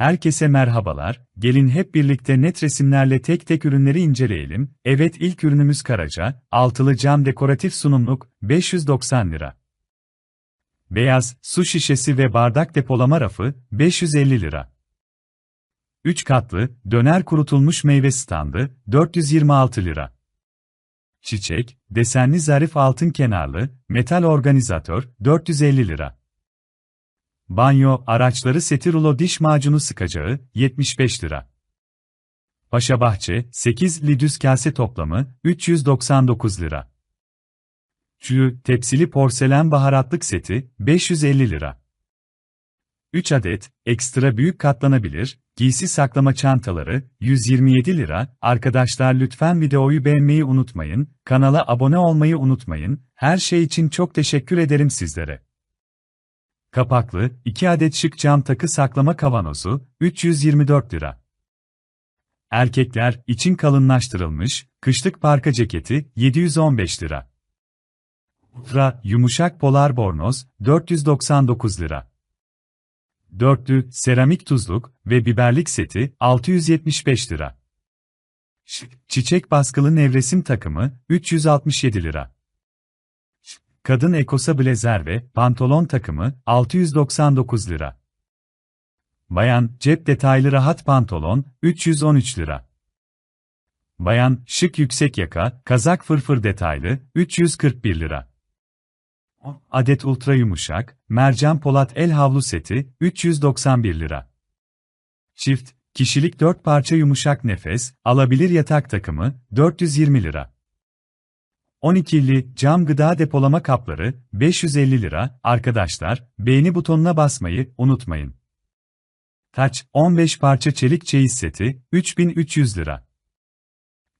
Herkese merhabalar, gelin hep birlikte net resimlerle tek tek ürünleri inceleyelim. Evet ilk ürünümüz Karaca, altılı cam dekoratif sunumluk, 590 lira. Beyaz, su şişesi ve bardak depolama rafı, 550 lira. 3 katlı, döner kurutulmuş meyve standı, 426 lira. Çiçek, desenli zarif altın kenarlı, metal organizatör, 450 lira. Banyo, araçları seti rulo diş macunu sıkacağı, 75 lira. Paşa Bahçe, 8 lidüs kase toplamı, 399 lira. Çü, tepsili porselen baharatlık seti, 550 lira. 3 adet, ekstra büyük katlanabilir, giysi saklama çantaları, 127 lira. Arkadaşlar lütfen videoyu beğenmeyi unutmayın, kanala abone olmayı unutmayın, her şey için çok teşekkür ederim sizlere. Kapaklı, 2 adet şık cam takı saklama kavanozu, 324 lira. Erkekler, için kalınlaştırılmış, kışlık parka ceketi, 715 lira. Ultra, yumuşak polar bornoz, 499 lira. Dörtlü, seramik tuzluk ve biberlik seti, 675 lira. Şık, çiçek baskılı nevresim takımı, 367 lira. Kadın ekosa blazer ve pantolon takımı 699 lira. Bayan cep detaylı rahat pantolon 313 lira. Bayan şık yüksek yaka kazak fırfır detaylı 341 lira. Adet ultra yumuşak mercan polat el havlu seti 391 lira. Çift kişilik 4 parça yumuşak nefes alabilir yatak takımı 420 lira. 12'li cam gıda depolama kapları 550 lira. Arkadaşlar, beğeni butonuna basmayı unutmayın. Taç 15 parça çelik çeyiz seti 3300 lira.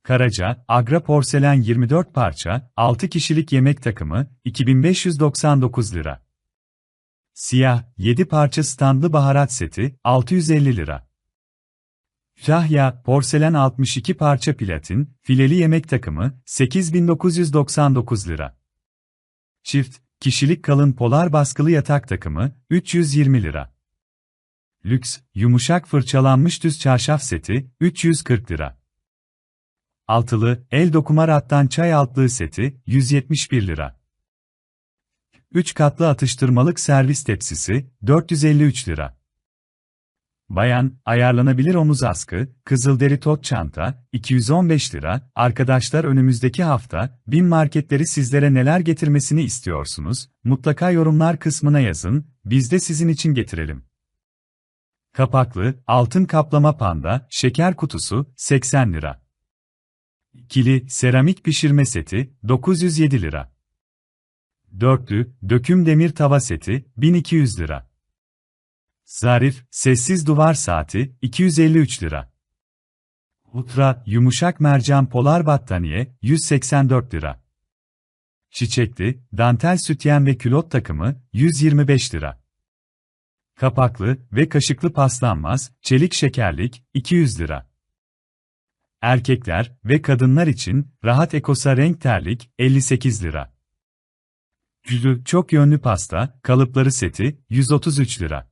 Karaca, Agra porselen 24 parça, 6 kişilik yemek takımı 2599 lira. Siyah 7 parça standlı baharat seti 650 lira. Şahya, porselen 62 parça platin, fileli yemek takımı, 8999 lira. Çift, kişilik kalın polar baskılı yatak takımı, 320 lira. Lüks, yumuşak fırçalanmış düz çarşaf seti, 340 lira. Altılı, el dokuma rattan çay altlığı seti, 171 lira. 3 katlı atıştırmalık servis tepsisi, 453 lira. Bayan, ayarlanabilir omuz askı, kızılderi tot çanta, 215 lira. Arkadaşlar önümüzdeki hafta, bin marketleri sizlere neler getirmesini istiyorsunuz? Mutlaka yorumlar kısmına yazın, biz de sizin için getirelim. Kapaklı, altın kaplama panda, şeker kutusu, 80 lira. Kili, seramik pişirme seti, 907 lira. Dörtlü, döküm demir tava seti, 1200 lira. Zarif, sessiz duvar saati, 253 lira. Ultra, yumuşak mercan polar battaniye, 184 lira. Çiçekli, dantel sütyen ve külot takımı, 125 lira. Kapaklı ve kaşıklı paslanmaz, çelik şekerlik, 200 lira. Erkekler ve kadınlar için, rahat ekosa renk terlik, 58 lira. Cüzü çok yönlü pasta, kalıpları seti, 133 lira.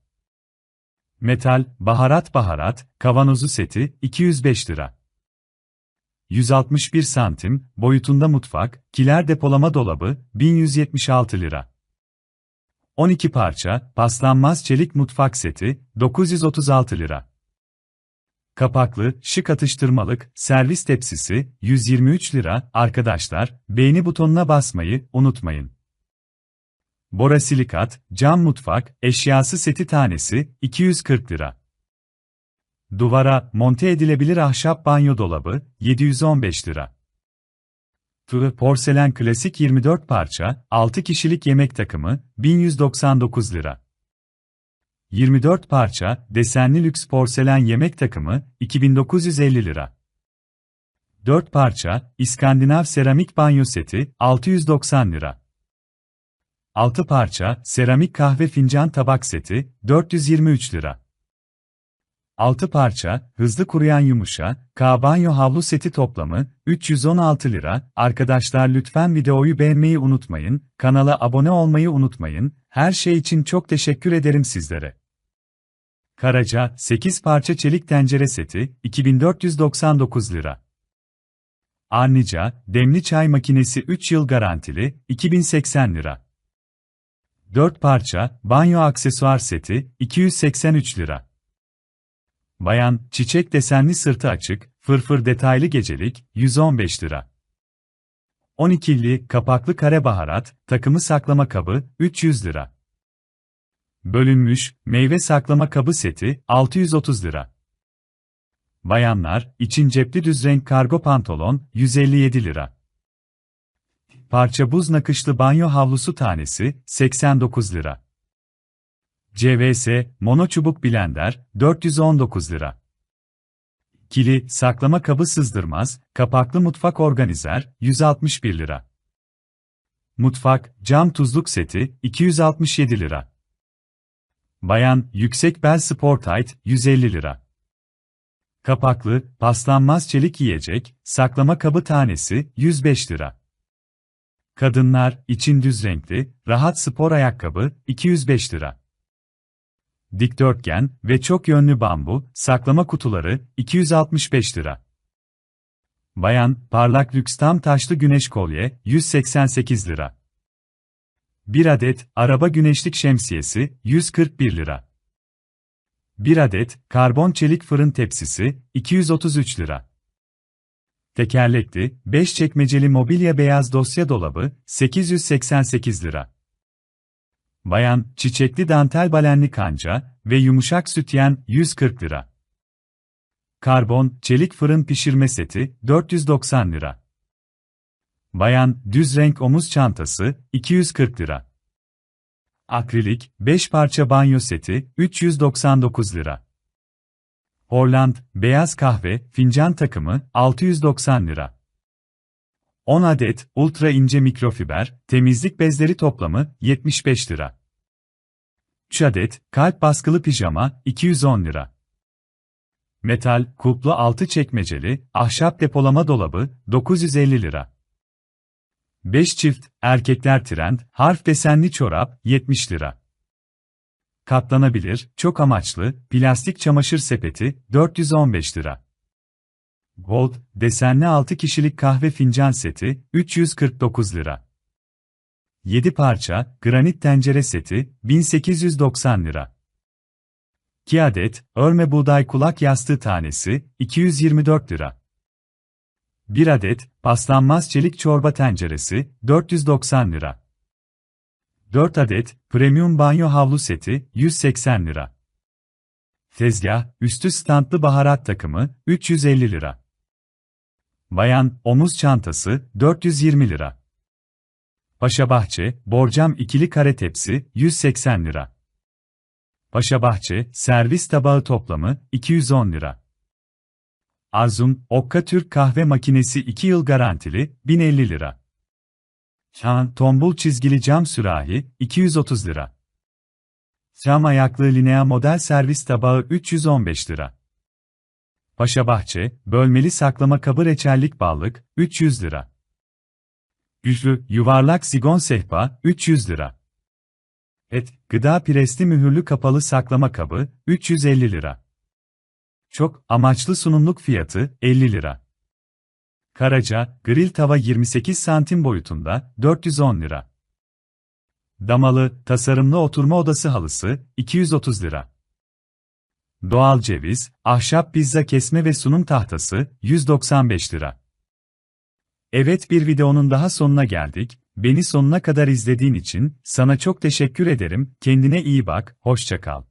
Metal, baharat baharat, kavanozu seti, 205 lira. 161 santim, boyutunda mutfak, kiler depolama dolabı, 1176 lira. 12 parça, paslanmaz çelik mutfak seti, 936 lira. Kapaklı, şık atıştırmalık, servis tepsisi, 123 lira. Arkadaşlar, beğeni butonuna basmayı unutmayın. Borasilikat, cam mutfak, eşyası seti tanesi, 240 lira. Duvara, monte edilebilir ahşap banyo dolabı, 715 lira. Tığ porselen klasik 24 parça, 6 kişilik yemek takımı, 1199 lira. 24 parça, desenli lüks porselen yemek takımı, 2950 lira. 4 parça, İskandinav seramik banyo seti, 690 lira. 6 parça, seramik kahve fincan tabak seti, 423 lira. 6 parça, hızlı kuruyan yumuşa, K-banyo havlu seti toplamı, 316 lira. Arkadaşlar lütfen videoyu beğenmeyi unutmayın, kanala abone olmayı unutmayın, her şey için çok teşekkür ederim sizlere. Karaca, 8 parça çelik tencere seti, 2499 lira. Arnica, demli çay makinesi 3 yıl garantili, 2080 lira. 4 parça, banyo aksesuar seti, 283 lira. Bayan, çiçek desenli sırtı açık, fırfır detaylı gecelik, 115 lira. 12'li, kapaklı kare baharat, takımı saklama kabı, 300 lira. Bölünmüş, meyve saklama kabı seti, 630 lira. Bayanlar, için cepli düz renk kargo pantolon, 157 lira. Parça buz nakışlı banyo havlusu tanesi, 89 lira. CVS, mono çubuk blender, 419 lira. Kili, saklama kabı sızdırmaz, kapaklı mutfak organizer, 161 lira. Mutfak, cam tuzluk seti, 267 lira. Bayan, yüksek bel spor tight, 150 lira. Kapaklı, paslanmaz çelik yiyecek, saklama kabı tanesi, 105 lira. Kadınlar, için düz renkli, rahat spor ayakkabı, 205 lira. Dikdörtgen ve çok yönlü bambu, saklama kutuları, 265 lira. Bayan, parlak lüks tam taşlı güneş kolye, 188 lira. 1 adet, araba güneşlik şemsiyesi, 141 lira. 1 adet, karbon çelik fırın tepsisi, 233 lira. Tekerlekli, 5 çekmeceli mobilya beyaz dosya dolabı, 888 lira. Bayan, çiçekli dantel balenli kanca ve yumuşak sütyen, 140 lira. Karbon, çelik fırın pişirme seti, 490 lira. Bayan, düz renk omuz çantası, 240 lira. Akrilik, 5 parça banyo seti, 399 lira. Holland, beyaz kahve, fincan takımı, 690 lira. 10 adet, ultra ince mikrofiber, temizlik bezleri toplamı, 75 lira. 3 adet, kalp baskılı pijama, 210 lira. Metal, kulplu altı çekmeceli, ahşap depolama dolabı, 950 lira. 5 çift, erkekler trend, harf desenli çorap, 70 lira. Katlanabilir, çok amaçlı, plastik çamaşır sepeti, 415 lira. Gold, desenli 6 kişilik kahve fincan seti, 349 lira. 7 parça, granit tencere seti, 1890 lira. 2 adet, örme buğday kulak yastığı tanesi, 224 lira. 1 adet, paslanmaz çelik çorba tenceresi, 490 lira. 4 adet, premium banyo havlu seti, 180 lira. Tezgah, üstü standlı baharat takımı, 350 lira. Bayan, omuz çantası, 420 lira. Paşabahçe, borcam ikili kare tepsi, 180 lira. Paşabahçe, servis tabağı toplamı, 210 lira. Arzum, Okka Türk kahve makinesi 2 yıl garantili, 1050 lira. Şan, tombul çizgili cam sürahi, 230 lira. Cam ayaklı linea model servis tabağı 315 lira. Paşabahçe, bölmeli saklama kabı reçellik ballık, 300 lira. Güçlü, yuvarlak sigon sehpa, 300 lira. Et, gıda presli mühürlü kapalı saklama kabı, 350 lira. Çok, amaçlı sunumluk fiyatı, 50 lira. Karaca, grill tava 28 santim boyutunda, 410 lira. Damalı, tasarımlı oturma odası halısı, 230 lira. Doğal ceviz, ahşap pizza kesme ve sunum tahtası, 195 lira. Evet bir videonun daha sonuna geldik. Beni sonuna kadar izlediğin için sana çok teşekkür ederim. Kendine iyi bak, hoşça kal.